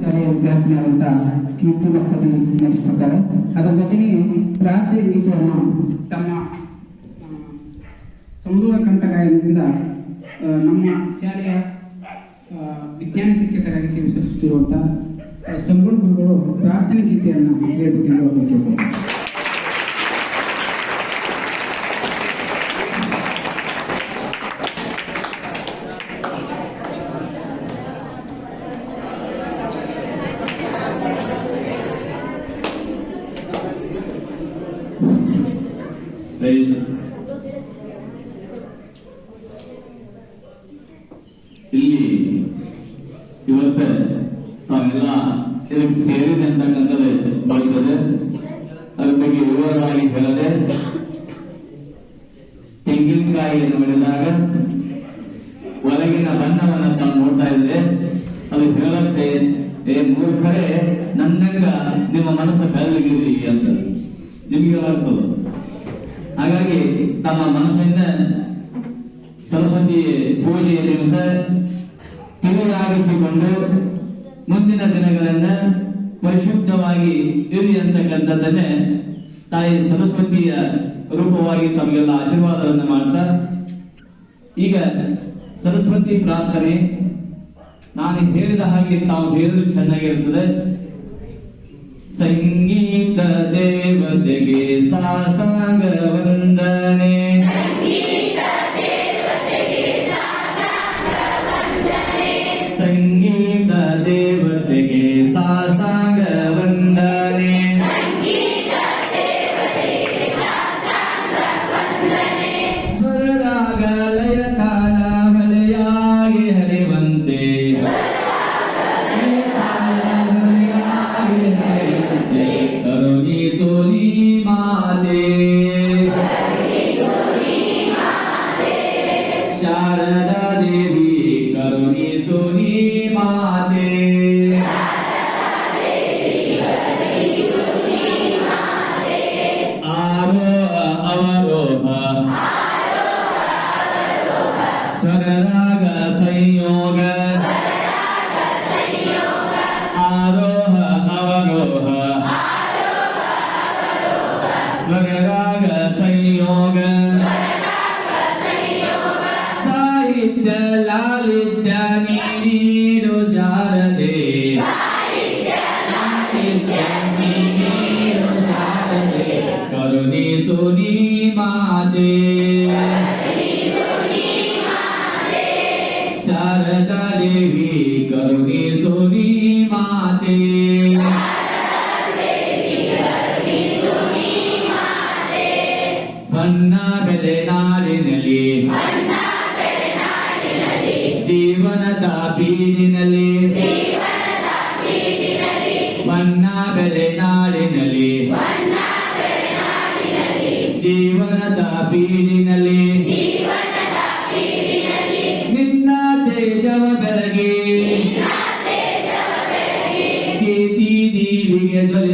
ಕಾರ್ಯ ವಿದ್ಯಾರ್ಥಿನಿಯಾದಂಥ ಕೀರ್ತಿ ಭಕ್ತರು ನಡೆಸಿಕೊಡ್ತಾರೆ ಅದರ ಜೊತೆಗೆ ಪ್ರಾರ್ಥನೆ ವಿಷಯವನ್ನು ತಮ್ಮ ಸಂದೂರ ಕಂಠಗಾಯನದಿಂದ ನಮ್ಮ ಶಾಲೆಯ ವಿಜ್ಞಾನ ಶಿಕ್ಷಕರಾಗಿ ಸೇವೆ ಸಲ್ಲಿಸುತ್ತಿರುವಂತಹ ಸಂಗುಣ ಗುರುಗಳು ಪ್ರಾರ್ಥನೆ ಗೀತೆಯನ್ನು ಅವರಿಗೆ ಇಲ್ಲಿ ಇವತ್ತ ತಾವೆಲ್ಲ ಇದಕ್ಕೆ ಸೇರಿದೆ ಅಂತಕ್ಕಂಥದ್ದು ಬರ್ತದೆ ಅದ್ರ ಬಗ್ಗೆ ವಿವರವಾಗಿ ಹೇಳದೆ ತೆಂಗಿನಕಾಯಿಯನ್ನು ಬೆಳೆದಾಗ ಹೊರಗಿನ ಬಣ್ಣವನ್ನು ತಾವು ನೋಡ್ತಾ ಇದ್ರೆ ಅದು ಹೇಳುತ್ತೆ, ಏ ಮೂರ್ಖರೇ, ನನ್ನಂಗ ನಿಮ್ಮ ಮನಸ್ಸು ಬೆಳಗಿರಿ ಅಂತ. ನಿಮಗೆ ಅರ್ಥದು ಹಾಗಾಗಿ ತಮ್ಮ ಮನಸ್ಸಿನ ಸರಸ್ವತಿ ಪೂಜೆಯ ದಿವಸ ತಿಳಿಯಾಗಿಸಿಕೊಂಡು ಮುಂದಿನ ದಿನಗಳನ್ನ ಪರಿಶುದ್ಧವಾಗಿ ಇರಿ ಅಂತಕ್ಕಂಥದ್ದನ್ನೇ ತಾಯಿ ಸರಸ್ವತಿಯ ರೂಪವಾಗಿ ತಮಗೆಲ್ಲ ಆಶೀರ್ವಾದವನ್ನು ಮಾಡ್ತಾ, ಈಗ ಸರಸ್ವತಿ ಪ್ರಾರ್ಥನೆ, ನಾನು ಹೇಳಿದ ಹಾಗೆ ತಾವು ಹೇಳಿದ್ರು ಚೆನ್ನಾಗಿರ್ತದೆ. ಸಂಗೀತ ದೇವತೆಗೆ ಸಾಷ್ಟಾಂಗ విద్య లాలిత్య నీడు జారదే కరుణి సుని మాదే శారదా దేవి కరుణి సుని మాదే ಜೀವನದ ಬೀದಿನಲ್ಲಿ. ಬಣ್ಣ ಬೆಲೆ ನಾಡಿನಲ್ಲಿ. ಜೀವನದ ಬೀದಿನಲ್ಲಿ. ನಿನ್ನ ತೇಜವ ಬೆಳಗಿ. ಕೀರ್ತಿ ದೀವಿಗೆ ಜ್ವಲಿಸು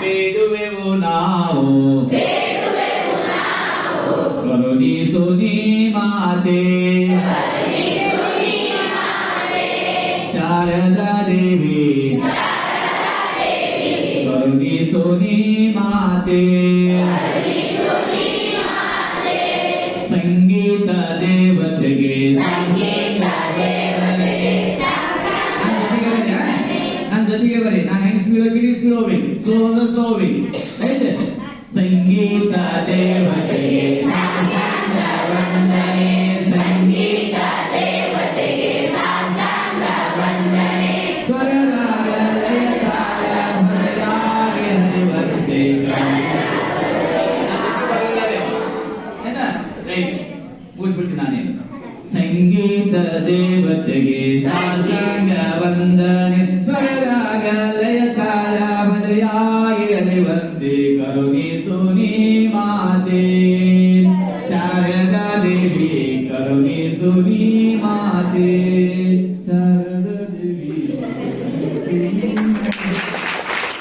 ಬೇಡುವೆವು ನಾವು ಕರುಣಿಸು ನೀ ಮಾತೆ ಶಾರದಾ ದೇವಿ ಕರುಣಿಸು ನೀ ಮಾತೆ ಸಂಗೀತ ದೇವತೆಗೆ ನನ್ನ ಸಂಗೀತ ದೇವತೆಗೆ ಸಾಂಸಾಂಗ ವಂದನೆ ಸಂಗೀತ ದೇವತೆಗೆ ಸಾಂಸಾಂಗ ವಂದನೆ ಸ್ವರರಾಗ ಲಯರಾಗ ಮನರಾಗ ಹರಿವಂತೆ ಮೂಸ್ಬಿಟ್ಟು ನಾನೇ ಸಂಗೀತ ದೇವತೆಗೆ ಸಾಂಸಾಂಗ ವಂದನೆ ಸ್ವರರಾಗ ಲಯ ತಾಳ ಮನಯಾಗಿ ಹರಿವಂತೆ ಕರುಣಿ